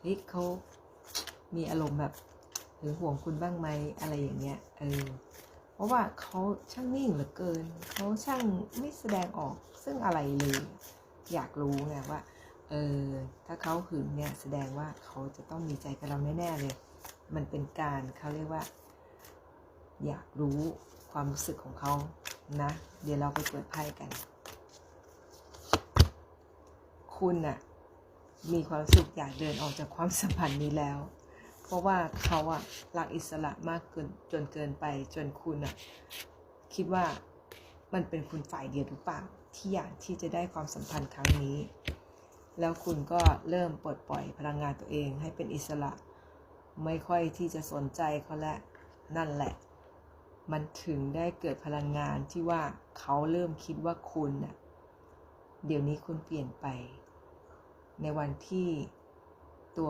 เฮ้ยเขามีอารมณ์แบบหรือห่วงคุณบ้างไหมอะไรอย่างเงี้ยเออเพราะว่าเขาช่างนิ่งเหลือเกินเขาช่างไม่แสดงออกซึ่งอะไรเลย อยากรู้ไงว่าเออถ้าเขาหึงเนี่ยแสดงว่าเขาจะต้องมีใจกับเราแน่ๆเลย มันเป็นการเขาเรียกว่า อยากรู้ความรู้สึกของเขานะ เดี๋ยวเราไปเปิดไพ่กัน คุณน่ะ มีความสุขอยากเดินออกจากความสัมพันธ์นี้แล้ว เพราะว่าเขาอะรักอิสระมากเกินจนเกินไปจนคุณอะคิดว่ามันเป็นคุณฝ่ายเดียวหรือเปล่าที่อยากที่จะได้ความสัมพันธ์ครั้งนี้ แล้วคุณก็เริ่มปลดปล่อยพลังงานตัวเองให้เป็นอิสระ ไม่ค่อยที่จะสนใจเขาและนั่นแหละ มันถึงได้เกิดพลังงานที่ว่าเขาเริ่มคิดว่าคุณน่ะ เดี๋ยวนี้คุณเปลี่ยนไป ในวันที่